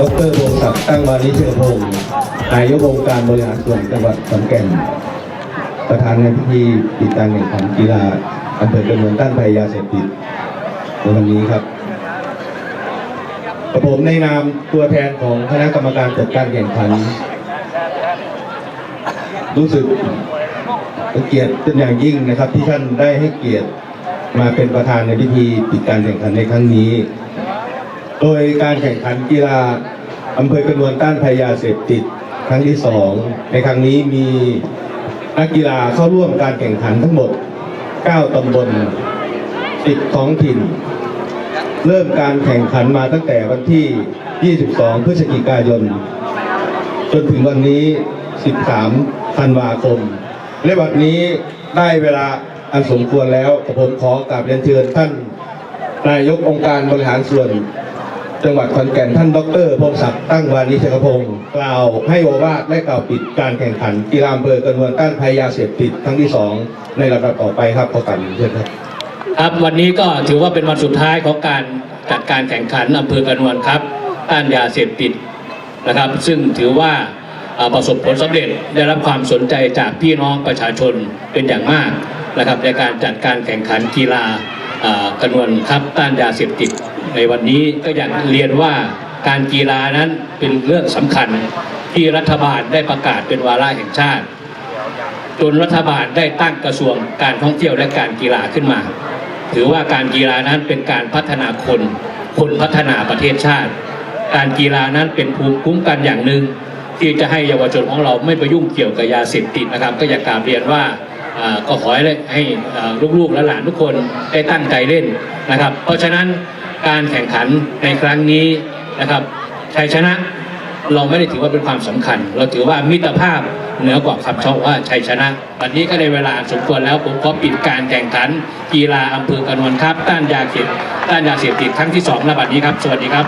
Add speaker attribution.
Speaker 1: ดรพงศักดิ์ตั้งวานิชเชยพงศ์นายกองค์การบริหารส่วนจังหวัดขอนแก่น ประธานในพิธีปิดการแข่งขันกีฬาอำเภอกระนวนต้านภัยยาเสพติดในวันนี้ครับกับผมในนามตัวแทนของคณะกรรมการจัดการแข่งขัน รู้สึกเป็นเกียรติเป็นอย่างยิ่งนะครับ ที่ท่านได้ให้เกียรติมาเป็นประธานในพิธีปิดการแข่งขันในครั้งนี้ โดยการแข่งขันกีฬาอำเภอกระนวนต้านภัยยาเสพติดครั้งที่สองในครั้งนี้มีนักกีฬาเข้าร่วมการแข่งขันทั้งหมด 9 ตำบล 10 ท้องถิ่น เริ่มการแข่งขันมาตั้งแต่วันที่ 22 พฤศจิกายน จนถึงวันนี้ 13 ธันวาคม และวันนี้ได้เวลาอันสมควรแล้วผมขอกราบเรียนเชิญท่านนายกองค์การบริหารส่วน จังหวัดขอนแก่นท่านดรพงศักดิ์ตั้งวานิชกพงศ์กล่าวให้โอวาทและกล่าวปิดการแข่งขันกีฬาอำเภอกระนวนต้านภัยยาเสพติดครั้งที่สองในลำดับต่อไปครับขอกราบเรียนเชิญครับ
Speaker 2: ครับวันนี้ก็ถือว่าเป็นวันสุดท้ายของการจัดการแข่งขันอำเภอกระนวนครับต้านยาเสพติดนะครับ ซึ่งถือว่าประสบผลสำเร็จได้รับความสนใจจากพี่น้องประชาชนเป็นอย่างมากนะครับในการจัดการแข่งขันกีฬา กระนวนครับต้านยาเสพติดในวันนี้ก็อยากเรียนว่าการกีฬานั้นเป็นเรื่องสำคัญที่รัฐบาลได้ประกาศเป็นวาระแห่งชาติ จนรัฐบาลได้ตั้งกระทรวงการท่องเที่ยวและการกีฬาขึ้นมา ถือว่าการกีฬานั้นเป็นการพัฒนาคนคนพัฒนาประเทศชาติ การกีฬานั้นเป็นภูมิคุ้มกันอย่างหนึ่งที่จะให้เยาวชนของเราไม่ไปยุ่งเกี่ยวกับยาเสพติดนะครับ ก็อยากกราบเรียนว่าอ่า ก็ขอให้ให้ลูกๆและหลานทุกคนได้ตั้งใจเล่นนะครับ เพราะฉะนั้นการแข่งขันในครั้งนี้นะครับชัยชนะเราไม่ได้ถือว่าเป็นความสำคัญ เราถือว่ามิตรภาพเหนือกว่าคำชอว่าชัยชนะ วันนี้ก็ในเวลาสมควรแล้วผมขอปิดการแข่งขัน กีฬาอำเภอกระนวนครับ ต้านยาเสพต้านยาเสพติดครั้งที่สองณบัดนี้ครับ สวัสดีครับ